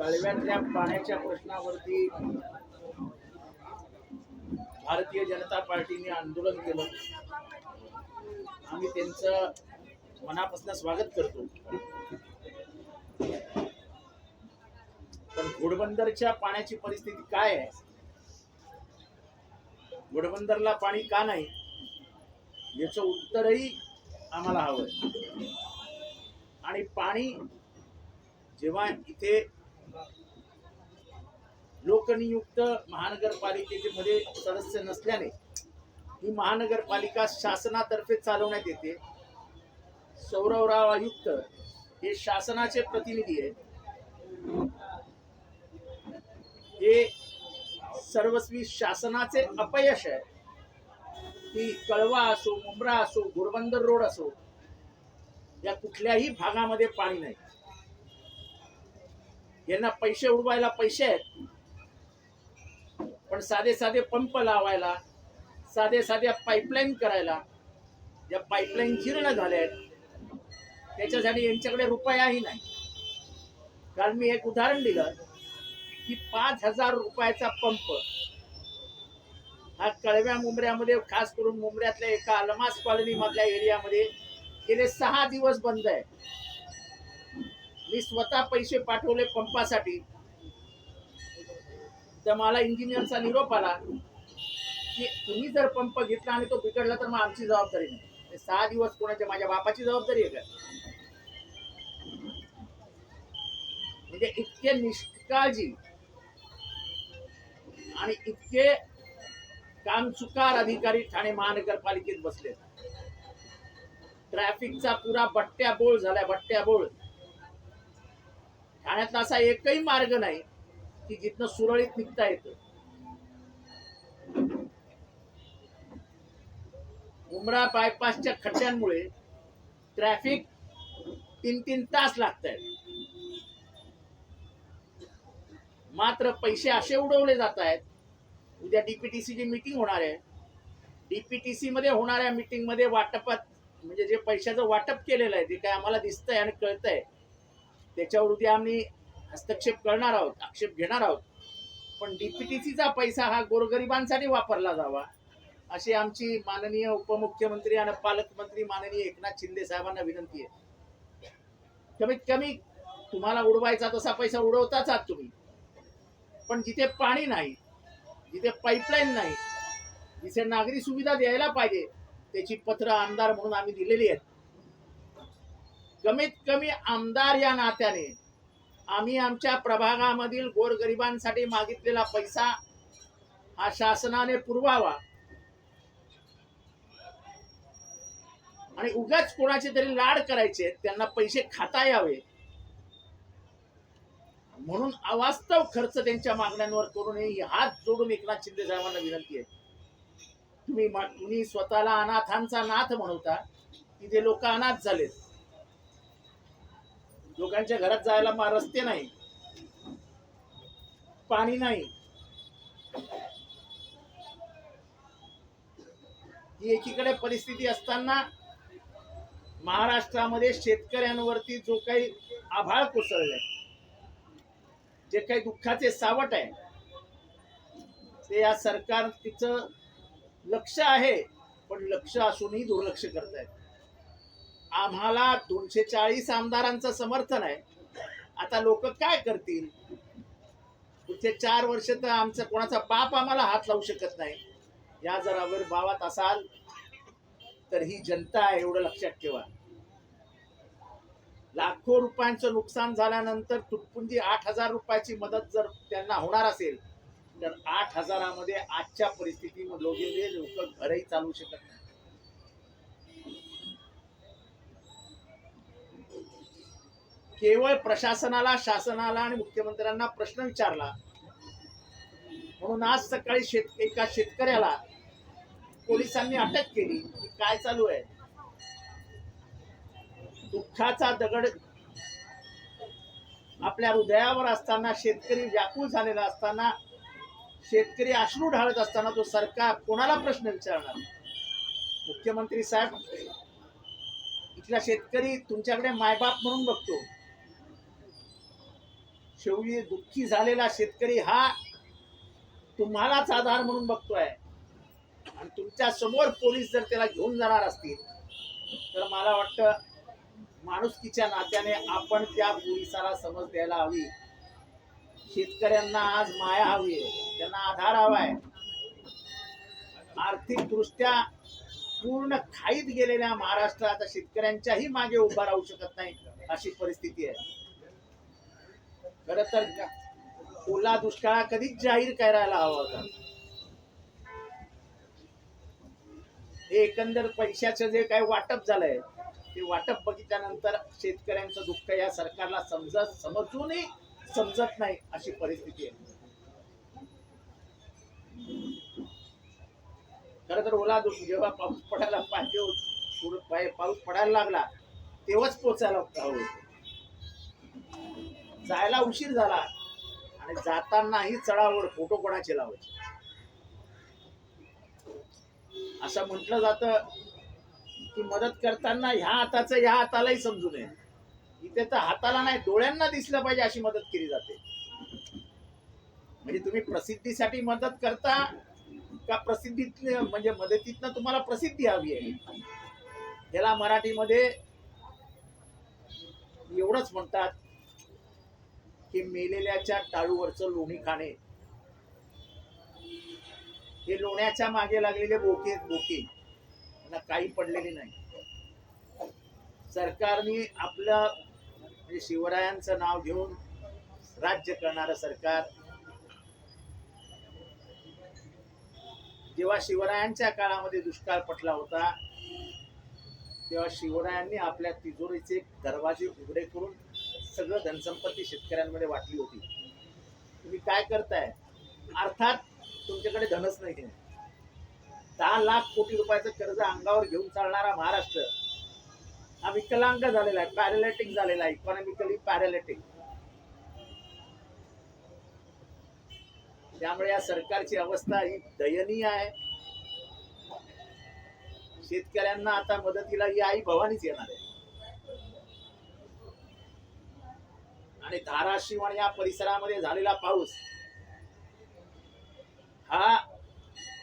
कालव्यातल्या पाण्याच्या प्रश्नावरती भारतीय जनता पार्टीने आंदोलन केलं. आम्ही त्यांचं मनापासून स्वागत करतो. पण घोडबंदरच्या पाण्याची परिस्थिती काय आहे? घोडबंदरला पाणी का नाही? याचं उत्तरही आम्हाला हवं आणि पाणी जेव्हा इथे लोकनियुक्त महानगरपालिकेचे मध्ये सदस्य नसल्याने ही महानगरपालिका शासनातर्फे चालवण्यात येते. सौरवराव आयुक्त हे शासनाचे प्रतिनिधी आहेत. हे सर्वस्वी शासनाचे अपयश आहे. की कळवा असो मुंब्रा असो गोरबंदर रोड असो या कुठल्याही भागामध्ये पाणी नाही. यांना पैसे उडवायला पैसे आहेत. पण साधे साधे पंप लावायला साधे साध्या पाईपलाईन करायला ज्या पाईपलाईन जीर्ण झाल्या आहेत त्याच्यासाठी यांच्याकडे रुपयाही नाही. काल मी एक उदाहरण दिलं की पाच हजार रुपयाचा पंप हा कळव्या मुंबऱ्यामध्ये खास करून मुंबऱ्यातल्या एका अलमास कॉलनी मधल्या एरियामध्ये गेले सहा दिवस बंद आहे. मी स्वतः पैसे पाठवले पंपासाठी. तर मला इंजिनियरचा निरोप आला की तुम्ही जर पंप घेतला आणि तो बिघडला तर मग आमची जबाबदारी नाही. सहा दिवस कोणाच्या माझ्या बापाची जबाबदारी आहे का? म्हणजे इतके निष्काळजी आणि इतके कामचुकार अधिकारी ठाणे महानगरपालिकेत बसले. ट्रॅफिकचा पुरा बट्ट्या बोळ झालाय बट्ट्या बोळ ठाण्यातला असा एकही मार्ग नाही. की जिथनं सुरळीत निघता येतं. उमरा बायपासच्या खड्ड्यांमुळे ट्रॅफिक तीन तीन तास लागत आहेत मात्र पैसे असे उडवले जात आहेत उद्या डीपीटीसीची मीटिंग होणार आहे. डीपीटीसी मध्ये होणाऱ्या मीटिंगमध्ये वाटपात म्हणजे जे पैशाचं वाटप केलेलं आहे ते काय आम्हाला दिसतंय आणि कळतंय त्याच्यावर उद्या आम्ही हस्तक्षेप करणार आहोत आक्षेप घेणार आहोत. पण डीपीटीसीचा पैसा हा गोरगरिबांसाठी वापरला जावा अशी आमची माननीय उपमुख्यमंत्री आणि पालकमंत्री माननीय एकनाथ शिंदे साहेबांना विनंती आहे. कमीत कमी तुम्हाला उडवायचा तसा पैसा उडवताच आहात तुम्ही. पण जिथे पाणी नाही जिथे पाईपलाईन नाही जिथे नागरी सुविधा द्यायला पाहिजे त्याची पत्र आमदार म्हणून आम्ही दिलेली आहेत. कमीत कमी आमदार या नात्याने आम्ही आमच्या प्रभागामधील गोरगरिबांसाठी मागितलेला पैसा हा शासनाने पुरवावा. आणि उगाच कोणाचे तरी लाड करायचे त्यांना पैसे खाता यावे. म्हणून अवास्तव खर्च त्यांच्या मागण्यांवर करू नये हात जोडून एकनाथ शिंदे साहेबांना विनंती आहे. तुम्ही तुम्ही स्वतःला अनाथांचा नाथ म्हणवता तिथे लोक अनाथ झालेत. लोकांच्या घरात जायला मा- रस्ते नाही. पाणी नाही. ही एकीकडे परिस्थिती असताना महाराष्ट्रामध्ये शेतकऱ्यांवरती जो काही आभाळ कोसळलाय जे काही दुःखाचे सावट आहे ते या सरकार तिचं लक्ष आहे पण लक्ष असूनही दुर्लक्ष करतायत. आम्हाला दोनशे चाळीस आमदारांचं समर्थन आहे. आता लोक काय करतील? पुढचे चार वर्ष तर आमचा कोणाचा बाप आम्हाला हात लावू शकत नाही. या जर आविर्भावात असाल तर ही जनता आहे एवढं लक्षात ठेवा. लाखो रुपयांचं नुकसान झाल्यानंतर तुटपुंजी आठ हजार रुपयाची मदत जर त्यांना होणार असेल तर आठ हजारामध्ये आजच्या परिस्थितीमध्ये लोक घरही चालू शकत नाही. केवळ प्रशासनाला शासनाला आणि मुख्यमंत्र्यांना प्रश्न विचारला. म्हणून आज सकाळी शेत एका शेतकऱ्याला पोलिसांनी अटक केली. की काय चालू आहे? दुःखाचा दगड आपल्या हृदयावर असताना शेतकरी व्याकुळ झालेला असताना शेतकरी अश्रू ढाळत असताना तो सरकार कोणाला प्रश्न विचारणार? मुख्यमंत्री साहेब इथला शेतकरी तुमच्याकडे मायबाप म्हणून बघतो. शेवटी दुःखी झालेला शेतकरी हा तुम्हालाच आधार म्हणून बघतोय. आणि तुमच्यासमोर पोलीस जर त्याला घेऊन जाणार असतील तर मला वाटतं माणुसकीच्या नात्याने आपण त्या पोलिसाला समज द्यायला हवी. शेतकऱ्यांना आज माया हवी आहे त्यांना आधार हवाय आर्थिक दृष्ट्या पूर्ण खाईत गेलेल्या महाराष्ट्र आता शेतकऱ्यांच्याही मागे उभा राहू शकत नाही अशी परिस्थिती आहे. खर तर ओला दुष्काळा कधीच जाहीर करायला हवा होता हे एकंदर पैशाचं जे काही वाटप झालंय ते वाटप बघितल्यानंतर शेतकऱ्यांचं दुःख या सरकारला समजत समजूनही समजत नाही अशी परिस्थिती आहे खर तर ओला दुष्काळ जेव्हा पाऊस पडायला पाहिजे होत- पुढं पाऊस पडायला लागला तेव्हाच पोचायला हवं होतं. जायला उशीर झाला. आणि जातानाही चढावर फोटो कोणाचे लावायचे? असं म्हटलं जातं की मदत करताना ह्या हाताचं ह्या हातालाही समजू नये. इथे तर हाताला नाही डोळ्यांना दिसलं पाहिजे अशी मदत केली जाते. म्हणजे तुम्ही प्रसिद्धीसाठी मदत करता का प्रसिद्धीत म्हणजे मदतीतनं तुम्हाला प्रसिद्धी हवी आहे? त्याला मराठीमध्ये एवढंच म्हणतात की मेलेल्याच्या टाळूवरचं लोणी खाणे. हे लोण्याच्या मागे लागलेले बोके आहेत, बोके. त्यांना काही पडलेले नाही. सरकारने आपलं म्हणजे शिवरायांचं नाव घेऊन राज्य करणारं सरकार जेव्हा शिवरायांच्या काळामध्ये दुष्काळ पटला होता तेव्हा शिवरायांनी आपल्या तिजोरीचे दरवाजे उघडे करून सगळं धनसंपत्ती शेतकऱ्यांमध्ये वाटली होती. तुम्ही काय करताय? अर्थात तुमच्याकडे धनच नाही दहा लाख कोटी रुपयाचं कर्ज अंगावर घेऊन चालणारा महाराष्ट्र हा विकलांग झालेला आहे पॅरालिटिक झालेला आहे इकॉनॉमिकली पॅरालिटिक त्यामुळे या सरकारची अवस्था ही दयनीय आहे. शेतकऱ्यांना आता मदतीला ही आई भवानीच येणार आहे. आणि धाराशिव आणि या परिसरामध्ये झालेला पाऊस हा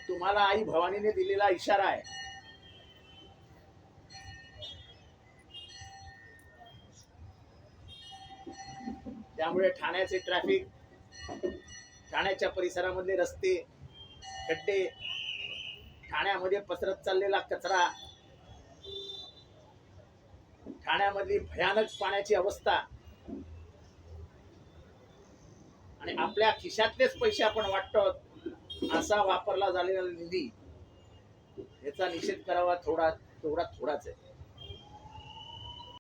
तुम्हाला आई भवानीने दिलेला इशारा आहे. त्यामुळे ठाण्याचे ट्रॅफिक ठाण्याच्या परिसरामधले रस्ते खड्डे ठाण्यामध्ये पसरत चाललेला कचरा ठाण्यामधली भयानक पाण्याची अवस्था आणि आपल्या खिशातलेच पैसे आपण वाटतो असा वापरला झालेला निधी याचा निषेध करावा थोडा तेवढा थोडाच आहे.